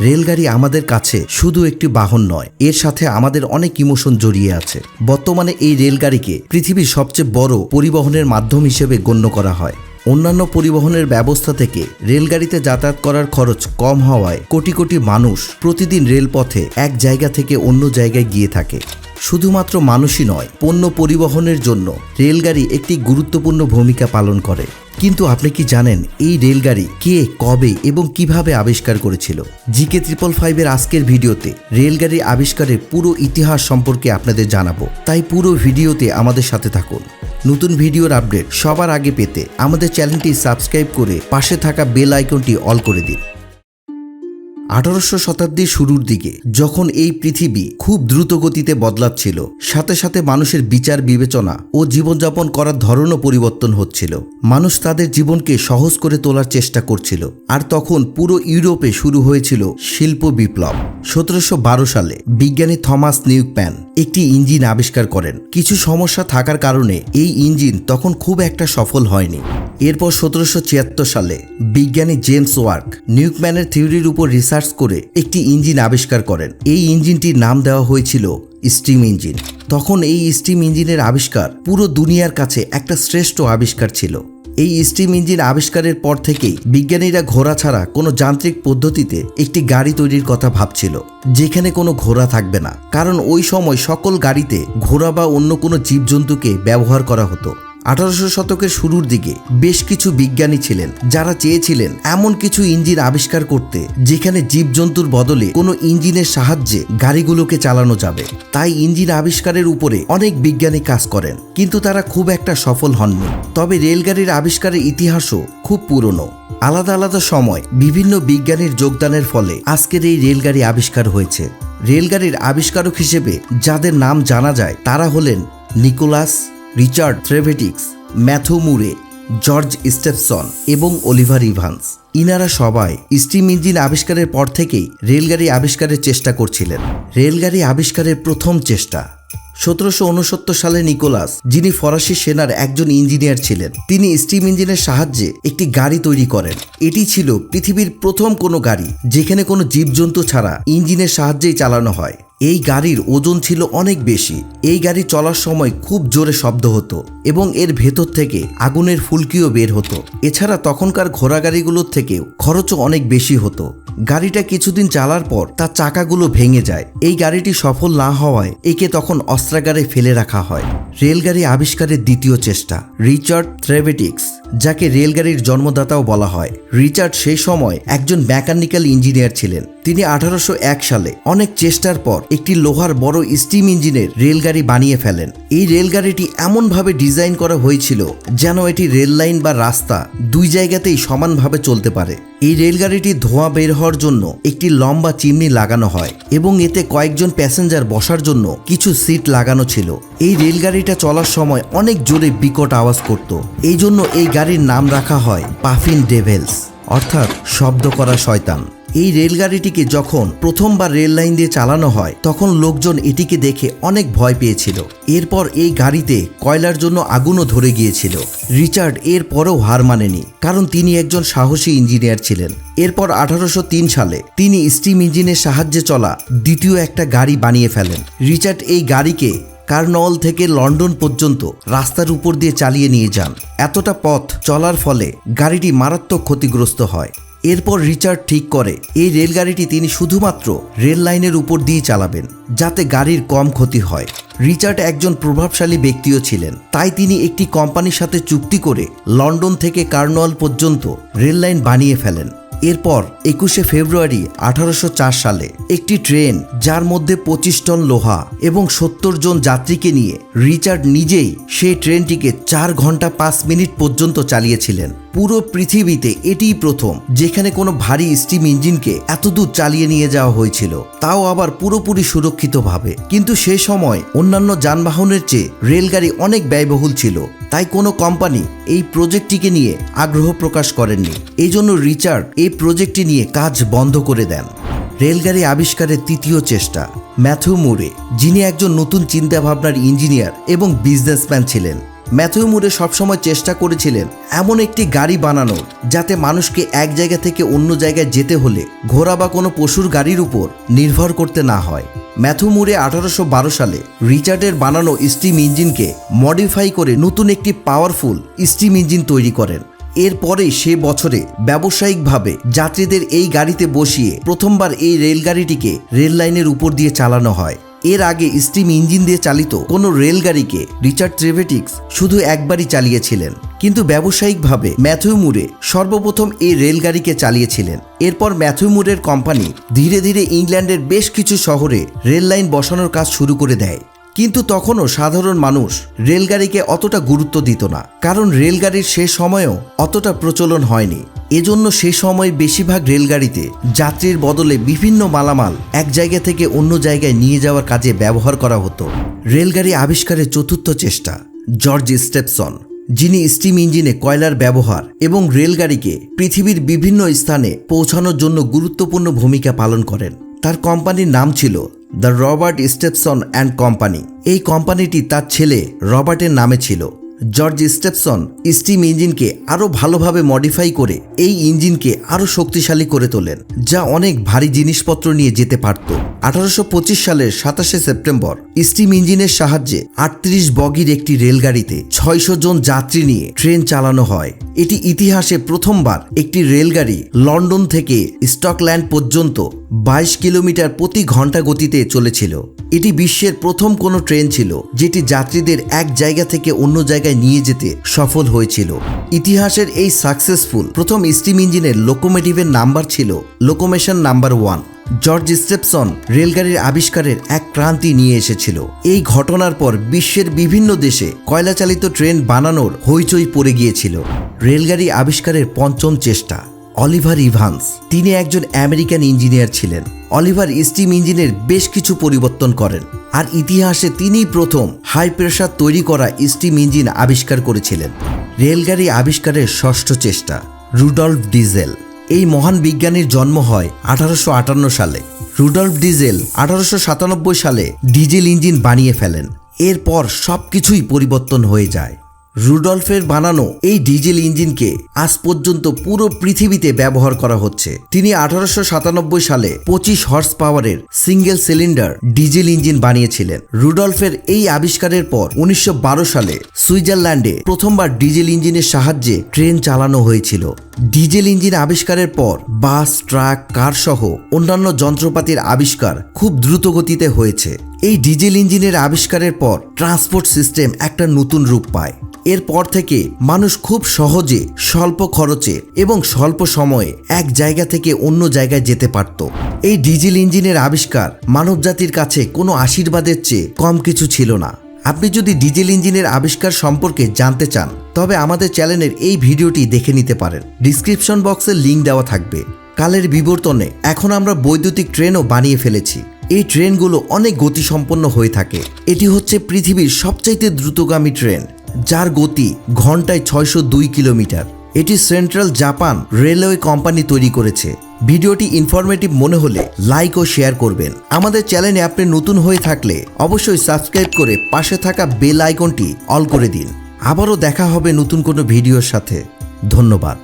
রেলগাড়ি আমাদের কাছে শুধু একটি বাহন নয়, এর সাথে আমাদের অনেক ইমোশন জড়িয়ে আছে। বর্তমানে এই রেলগাড়িকে পৃথিবীর সবচেয়ে বড় পরিবহনের মাধ্যম হিসেবে গণ্য করা হয়। অন্যান্য পরিবহনের ব্যবস্থা থেকে রেলগাড়িতে যাতায়াত করার খরচ কম হওয়ায় কোটি কোটি মানুষ প্রতিদিন রেলপথে এক জায়গা থেকে অন্য জায়গায় গিয়ে থাকে। শুধুমাত্র মানুষই নয়, পণ্য পরিবহনের জন্য রেলগাড়ি একটি গুরুত্বপূর্ণ ভূমিকা পালন করে। কিন্তু আপনি কি জানেন এই রেলগাড়ি কে, কবে এবং কীভাবে আবিষ্কার করেছিল? জিকে ত্রিপল ফাইভের আজকের ভিডিওতে রেলগাড়ি আবিষ্কারের পুরো ইতিহাস সম্পর্কে আপনাদের জানাব। তাই পুরো ভিডিওতে আমাদের সাথে থাকুন। নতুন ভিডিওর আপডেট সবার আগে পেতে আমাদের চ্যানেলটি সাবস্ক্রাইব করে পাশে থাকা বেল আইকনটি অল করে দিন। আঠারোশো শতাব্দীর শুরুর দিকে যখন এই পৃথিবী খুব দ্রুত গতিতে বদলাচ্ছিল, সাথে সাথে মানুষের বিচার বিবেচনা ও জীবনযাপন করার ধরনও পরিবর্তন হচ্ছিল। মানুষ তাদের জীবনকে সহজ করে তোলার চেষ্টা করছিল, আর তখন পুরো ইউরোপে শুরু হয়েছিল শিল্প বিপ্লব। সতেরোশো বারো সালে বিজ্ঞানী থমাস নিউকপ্যান একটি ইঞ্জিন আবিষ্কার করেন। কিছু সমস্যা থাকার কারণে এই ইঞ্জিন তখন খুব একটা সফল হয়নি। এরপর সতেরোশো ছিয়াত্তর সালে বিজ্ঞানী জেমস ওয়ার্ক নিউকম্যানের থিওরির উপর রিসার্চ করে একটি ইঞ্জিন আবিষ্কার করেন। এই ইঞ্জিনটির নাম দেওয়া হয়েছিল স্টিম ইঞ্জিন। তখন এই স্টিম ইঞ্জিনের আবিষ্কার পুরো দুনিয়ার কাছে একটা শ্রেষ্ঠ আবিষ্কার ছিল। এই স্টিম ইঞ্জিন আবিষ্কারের পর থেকেই বিজ্ঞানীরা ঘোড়া ছাড়া কোনো যান্ত্রিক পদ্ধতিতে একটি গাড়ি তৈরির কথা ভাবছিল, যেখানে কোনো ঘোড়া থাকবে না। কারণ ওই সময় সকল গাড়িতে ঘোড়া বা অন্য কোনো জীবজন্তুকে ব্যবহার করা হতো। আঠারোশো শতকের শুরুর দিকে বেশ কিছু বিজ্ঞানী ছিলেন, যারা চেয়েছিলেন এমন কিছু ইঞ্জিন আবিষ্কার করতে, যেখানে জীবজন্তুর বদলে কোনো ইঞ্জিনের সাহায্যে গাড়িগুলোকে চালানো যাবে। তাই ইঞ্জিন আবিষ্কারের উপরে অনেক বিজ্ঞানী কাজ করেন, কিন্তু তারা খুব একটা সফল হননি। তবে রেলগাড়ির আবিষ্কারের ইতিহাসও খুব পুরনো। আলাদা আলাদা সময় বিভিন্ন বিজ্ঞানীর যোগদানের ফলে আজকের এই রেলগাড়ি আবিষ্কার হয়েছে। রেলগাড়ির আবিষ্কারক হিসেবে যাদের নাম জানা যায়, তারা হলেন Nicholas Richard Trevithick, Matthew Murray, George Stephenson এবং অলিভার ইভান্স। ইনারা সবাই স্টিম ইঞ্জিন আবিষ্কারের পর থেকেই রেলগাড়ি আবিষ্কারের চেষ্টা করছিলেন। রেলগাড়ি আবিষ্কারের প্রথম চেষ্টা। সতেরোশো উনসত্তর সালে নিকোলাস, যিনি ফরাসি সেনার একজন ইঞ্জিনিয়ার ছিলেন, তিনি স্টিম ইঞ্জিনের সাহায্যে একটি গাড়ি তৈরি করেন। এটি ছিল পৃথিবীর প্রথম কোনো গাড়ি, যেখানে কোনো জীবজন্তু ছাড়া ইঞ্জিনের সাহায্যেই চালানো হয়। এই গাড়ির ওজন ছিল অনেক বেশি। এই গাড়ি চলার সময় খুব জোরে শব্দ হতো এবং এর ভেতর থেকে আগুনের ফুলকিও বের হতো। এছাড়া তখনকার ঘোড়া গাড়িগুলোর থেকেও খরচও অনেক বেশি হতো। গাড়িটা কিছুদিন চালার পর তার চাকাগুলো ভেঙে যায়। এই গাড়িটি সফল না হওয়ায় একে তখন অস্ত্রাগারে ফেলে রাখা হয়। রেলগাড়ি আবিষ্কারের দ্বিতীয় চেষ্টা, রিচার্ড থ্রেভেটিক্স, যাকে রেলগাড়ির জন্মদাতাও বলা হয়। রিচার্ড সেই সময় একজন মেকানিক্যাল ইঞ্জিনিয়ার ছিলেন। তিনি আঠারোশো এক সালে অনেক চেষ্টার পর একটি লোহার বড় স্টিম ইঞ্জিনের রেলগাড়ি বানিয়ে ফেলেন। এই রেলগাড়িটি এমনভাবে ডিজাইন করা হয়েছিল যেন এটি রেল লাইন বা রাস্তা দুই জায়গাতেই সমানভাবে চলতে পারে। এই রেলগাড়িটি ধোঁয়া বের হওয়ার জন্য একটি লম্বা চিমনি লাগানো হয় এবং এতে কয়েকজন প্যাসেঞ্জার বসার জন্য কিছু সিট লাগানো ছিল। এই রেলগাড়িটা চলার সময় অনেক জোরে বিকট আওয়াজ করত। এই জন্য এই গাড়ির নাম রাখা হয় পাফিন ডেভেলস, অর্থাৎ শব্দ করা শয়তান। এই রেলগাড়িটিকে যখন প্রথমবার রেল লাইন দিয়ে চালানো হয়, তখন লোকজন এটিকে দেখে অনেক ভয় পেয়েছিল। এরপর এই গাড়িতে কয়লার জন্য আগুনও ধরে গিয়েছিল। রিচার্ড এর পরেও হার মানেনি, কারণ তিনি একজন সাহসী ইঞ্জিনিয়ার ছিলেন। এরপর আঠারোশো তিন সালে তিনি স্টিম ইঞ্জিনের সাহায্যে চলা দ্বিতীয় একটা গাড়ি বানিয়ে ফেলেন। রিচার্ড এই গাড়িকে কার্নল থেকে লন্ডন পর্যন্ত রাস্তার উপর দিয়ে চালিয়ে নিয়ে যান। এতটা পথ চলার ফলে গাড়িটি মারাত্মক ক্ষতিগ্রস্ত হয়। এরপর রিচার্ড ঠিক করে, এই রেলগাড়িটি তিনি শুধুমাত্র রেল লাইনের উপর দিয়ে চালাবেন, যাতে গাড়ির কম ক্ষতি হয়। রিচার্ড একজন প্রভাবশালী ব্যক্তিও ছিলেন, তাই তিনি একটি কোম্পানির সাথে চুক্তি করে লন্ডন থেকে কার্নওয়াল পর্যন্ত রেল লাইন বানিয়ে ফেলেন। এরপর একুশে ফেব্রুয়ারি আঠারোশো চার সালে একটি ট্রেন, যার মধ্যে পঁচিশ টন লোহা এবং সত্তর জন যাত্রীকে নিয়ে রিচার্ড নিজেই সেই ট্রেনটিকে চার ঘণ্টা পাঁচ মিনিট পর্যন্ত চালিয়েছিলেন। পুরো পৃথিবীতে এটিই প্রথম, যেখানে কোনো ভারী স্টিম ইঞ্জিনকে এতদূর চালিয়ে নিয়ে যাওয়া হয়েছিল। তাও আবার পুরোপুরি সুরক্ষিতভাবে। কিন্তু সে সময় অন্যান্য যানবাহনের চেয়ে রেলগাড়ি অনেক ব্যয়বহুল ছিল। তাই কোনো কোম্পানি এই প্রজেক্টটিকে নিয়ে আগ্রহ প্রকাশ করেননি। এই জন্য রিচার্ড এই প্রজেক্টটি নিয়ে কাজ বন্ধ করে দেন। রেলগাড়ি আবিষ্কারের তৃতীয় চেষ্টা ম্যাথু মুরে, যিনি একজন নতুন চিন্তাভাবনার ইঞ্জিনিয়ার এবং বিজনেসম্যান ছিলেন। ম্যাথিউ মুরে সবসময় চেষ্টা করেছিলেন এমন একটি গাড়ি বানানোর, যাতে মানুষকে এক জায়গা থেকে অন্য জায়গায় যেতে হলে ঘোড়া বা কোনো পশুর গাড়ির উপর নির্ভর করতে না হয়। ম্যাথু মুরে আঠারোশো বারো সালে রিচার্ডের বানানো স্টিম ইঞ্জিনকে মডিফাই করে নতুন একটি পাওয়ারফুল স্টিম ইঞ্জিন তৈরি করেন। এরপরে সে বছরে ব্যবসায়িকভাবে যাত্রীদের এই গাড়িতে বসিয়ে প্রথমবার এই রেলগাড়িটিকে রেল লাইনের উপর দিয়ে চালানো হয়। এর আগে স্টিম ইঞ্জিন দিয়ে চালিত কোনো রেলগাড়িকে রিচার্ড ট্রেভেটিক্স শুধু একবারই চালিয়েছিলেন। কিন্তু ব্যবসায়িকভাবে ম্যাথিউ মুরে সর্বপ্রথম এই রেলগাড়িকে চালিয়েছিলেন। এরপর ম্যাথিউ মুরের কোম্পানি ধীরে ধীরে ইংল্যান্ডের বেশ কিছু শহরে রেল লাইন বসানোর কাজ শুরু করে দেয়। কিন্তু তখনও সাধারণ মানুষ রেলগাড়িকে অতটা গুরুত্ব দিত না, কারণ রেলগাড়ির সে সময়েও অতটা প্রচলন হয়নি। এজন্য সে সময় বেশিরভাগ রেলগাড়িতে যাত্রীর বদলে বিভিন্ন মালামাল এক জায়গা থেকে অন্য জায়গায় নিয়ে যাওয়ার কাজে ব্যবহার করা হতো। রেলগাড়ি আবিষ্কারের চতুর্থ চেষ্টা, জর্জ স্টেপসন, যিনি স্টিম ইঞ্জিনে কয়লার ব্যবহার এবং রেলগাড়িকে পৃথিবীর বিভিন্ন স্থানে পৌঁছানোর জন্য গুরুত্বপূর্ণ ভূমিকা পালন করেন। তার কোম্পানির নাম ছিল the Robert Stephenson and company. এই কোম্পানিটি তার ছেলে রবার্টের নামে ছিল। জর্জ স্টেপসন স্টিম ইঞ্জিনকে আরও ভালোভাবে মডিফাই করে এই ইঞ্জিনকে আরও শক্তিশালী করে তোলেন, যা অনেক ভারী জিনিসপত্র নিয়ে যেতে পারত। আঠারোশো পঁচিশ সালের সাতাশে সেপ্টেম্বর স্টিম ইঞ্জিনের সাহায্যে আটত্রিশ বগির একটি রেলগাড়িতে ছয়শো জন যাত্রী নিয়ে ট্রেন চালানো হয়। এটি ইতিহাসে প্রথমবার একটি রেলগাড়ি লন্ডন থেকে স্টকল্যান্ড পর্যন্ত বাইশ কিলোমিটার প্রতি ঘণ্টা গতিতে চলেছিল। এটি বিশ্বের প্রথম কোনো ট্রেন ছিল, যেটি যাত্রীদের এক জায়গা থেকে অন্য জায়গায় নিয়ে যেতে সফল হয়েছিল। ইতিহাসের এই সাকসেসফুল প্রথম স্টিম ইঞ্জিনের লোকোমেটিভের নাম্বার ছিল, locomotion number one. George Stephenson রেলগাড়ির আবিষ্কারের এক ক্রান্তি নিয়ে এসেছিল। এই ঘটনার পর বিশ্বের বিভিন্ন দেশে কয়লাচালিত ট্রেন বানানোর হইচই পড়ে গিয়েছিল। রেলগাড়ি আবিষ্কারের পঞ্চম চেষ্টা, অলিভার ইভান্স। তিনি একজন আমেরিকান ইঞ্জিনিয়ার ছিলেন। অলিভার স্টিম ইঞ্জিনের বেশ কিছু পরিবর্তন করেন। আর ইতিহাসে তিনিই প্রথম হাই প্রেশার তৈরি করা স্টিম ইঞ্জিন আবিষ্কার করেছিলেন। রেলগাড়ি আবিষ্কারের ষষ্ঠ চেষ্টা, রুডল্ফ ডিজেল। এই মহান বিজ্ঞানীর জন্ম হয় আঠারোশো আটান্ন সালে। রুডল্ফ ডিজেল আঠারোশো সাতানব্বই সালে ডিজেল ইঞ্জিন বানিয়ে ফেলেন। এরপর সব কিছুই পরিবর্তন হয়ে যায়। রুডলফের বানানো এই ডিজেল ইঞ্জিনকে আজ পর্যন্ত পুরো পৃথিবীতে ব্যবহার করা হচ্ছে। তিনি আঠারোশো সাতানব্বই সালে পঁচিশ হর্স পাওয়ারের সিঙ্গেল সিলিন্ডার ডিজেল ইঞ্জিন বানিয়েছিলেন। রুডলফের এই আবিষ্কারের পর উনিশশো বারো সালে সুইজারল্যান্ডে প্রথমবার ডিজেল ইঞ্জিনের সাহায্যে ট্রেন চালানো হয়েছিল। ডিজেল ইঞ্জিন আবিষ্কারের পর বাস, ট্রাক কার সহ অন্যান্য যন্ত্রপাতির আবিষ্কার খুব দ্রুত গতিতে হয়েছে। এই ডিজেল ইঞ্জিনের আবিষ্কারের পর ট্রান্সপোর্ট সিস্টেম একটা নতুন রূপ পায়। এরপর থেকে মানুষ খুব সহজে স্বল্প খরচে এবং স্বল্প সময়ে এক জায়গা থেকে অন্য জায়গায় যেতে পারত। এই ডিজেল ইঞ্জিনের আবিষ্কার মানবজাতির কাছে কোনো আশীর্বাদের চেয়ে কম কিছু ছিল না। আপনি যদি ডিজেল ইঞ্জিনের আবিষ্কার সম্পর্কে জানতে চান, তবে আমাদের চ্যানেলের এই ভিডিওটি দেখে নিতে পারেন। ডিসক্রিপশন বক্সে লিঙ্ক দেওয়া থাকবে। কালের বিবর্তনে এখন আমরা বৈদ্যুতিক ট্রেনও বানিয়ে ফেলেছি। এই ট্রেনগুলো অনেক গতিসম্পন্ন হয়ে থাকে। এটি হচ্ছে পৃথিবীর সবচাইতে দ্রুতগামী ট্রেন, যার গতি ঘন্টায় ছয়শো দুই কিলোমিটার। এটি সেন্ট্রাল জাপান রেলওয়ে কোম্পানি তৈরি করেছে। ভিডিওটি ইনফরমেটিভ মনে হলে লাইক ও শেয়ার করবেন। আমাদের চ্যানেলে আপনি নতুন হয়ে থাকলে অবশ্যই সাবস্ক্রাইব করে পাশে থাকা বেল আইকনটি অল করে দিন। আবারও দেখা হবে নতুন কোনো ভিডিওর সাথে। ধন্যবাদ।